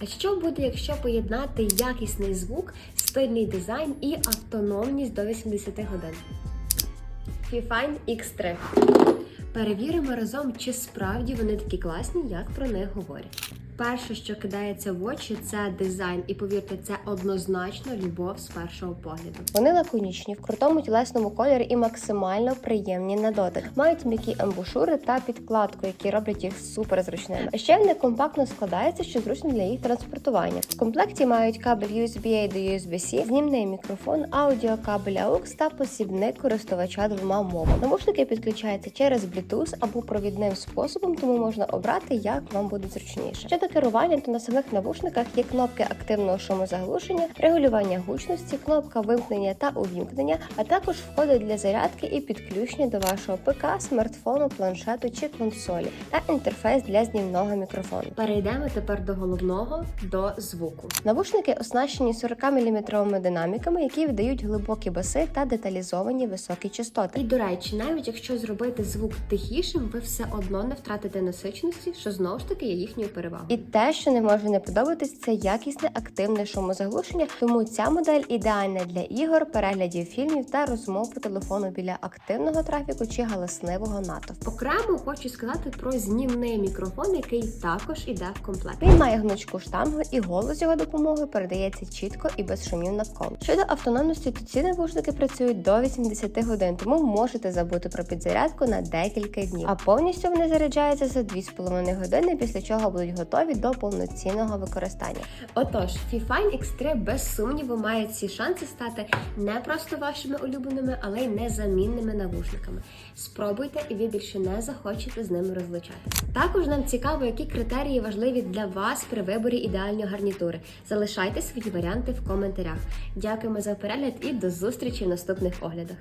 А що буде, якщо поєднати якісний звук, стильний дизайн і автономність до 80 годин? Fifine X3. Перевіримо разом, чи справді вони такі класні, як про них говорять. Перше, що кидається в очі, це дизайн, і повірте, це однозначно любов з першого погляду. Вони лаконічні, в крутому тілесному кольорі і максимально приємні на дотик. Мають м'які амбушури та підкладку, які роблять їх супер зручними. А ще вони компактно складаються, що зручно для їх транспортування. В комплекті мають кабель USB-A до USB-C, знімний мікрофон, аудіокабель AUX та посібник користувача двома мовами. Навушники підключаються через Bluetooth або провідним способом, тому можна обрати, як вам буде зручніше. Щодо керування, то на самих навушниках є кнопки активного шумозаглушення, регулювання гучності, кнопка вимкнення та увімкнення, а також входи для зарядки і підключення до вашого ПК, смартфону, планшету чи консолі та інтерфейс для знімного мікрофону. Перейдемо тепер до головного до звуку. Навушники оснащені 40 мм динаміками, які видають глибокі баси та деталізовані високі частоти. І до речі, навіть якщо зробити звук тихішим, ви все одно не втратите насиченості, що знову ж таки є їхньою перевагою. І те, що не може не подобатись, це якісне активне шумозаглушення. Тому ця модель ідеальна для ігор, переглядів фільмів та розмов по телефону біля активного трафіку чи галасливого натовпу. Окремо хочу сказати про знімний мікрофон, який також іде в комплект. Він має гнучку штангу, і голос його допомогою передається чітко і без шумів навколо. Щодо автономності, то ці навушники працюють до 80 годин, тому можете забути про підзарядку на декілька днів. А повністю вони заряджаються за 2,5 години, після чого будуть готові до повноцінного використання. Отож, Fifine X3 без сумніву має всі шанси стати не просто вашими улюбленими, але й незамінними навушниками. Спробуйте, і ви більше не захочете з ними розлучатися. Також нам цікаво, які критерії важливі для вас при виборі ідеальної гарнітури. Залишайте свої варіанти в коментарях. Дякуємо за перегляд і до зустрічі в наступних оглядах.